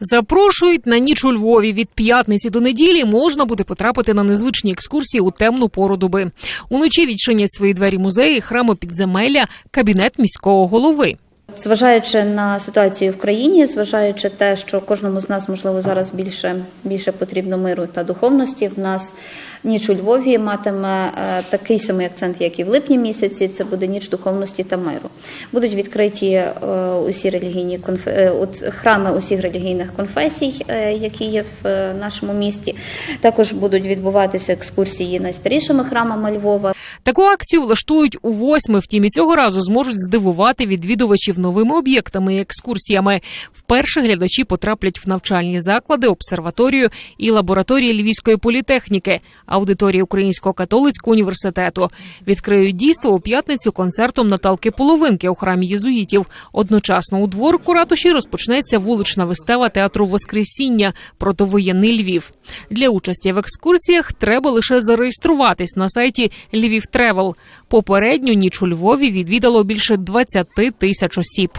Запрошують на ніч у Львові. Від п'ятниці до неділі можна буде потрапити на незвичні екскурсії у темну пору доби. Уночі відчинять свої двері музеї, храму підземелля, кабінет міського голови. Зважаючи на ситуацію в країні, зважаючи те, що кожному з нас можливо зараз більше більше потрібно миру та духовності. В нас ніч у Львові матиме е, такий самий акцент, як і в липні місяці. Це буде ніч духовності та миру. Будуть відкриті е, усі релігійні конф... е, храми усіх релігійних конфесій, які є в нашому місті. Також будуть відбуватися екскурсії найстарішими храмами Львова. Таку акцію влаштують у восьми. Втім, і цього разу зможуть здивувати відвідувачів новими об'єктами і екскурсіями. Вперше глядачі потраплять в навчальні заклади, обсерваторію і лабораторії Львівської політехніки, аудиторії Українського католицького університету. Відкриють дійство у п'ятницю концертом Наталки Половинки у храмі єзуїтів. Одночасно у дворку ратуші розпочнеться вулична вистава театру Воскресіння противоєнний Львів. Для участі в екскурсіях треба лише зареєструватись на сайті Львів Тревел. Попередню ніч у Львові відвідало більше 20 тисяч осіб.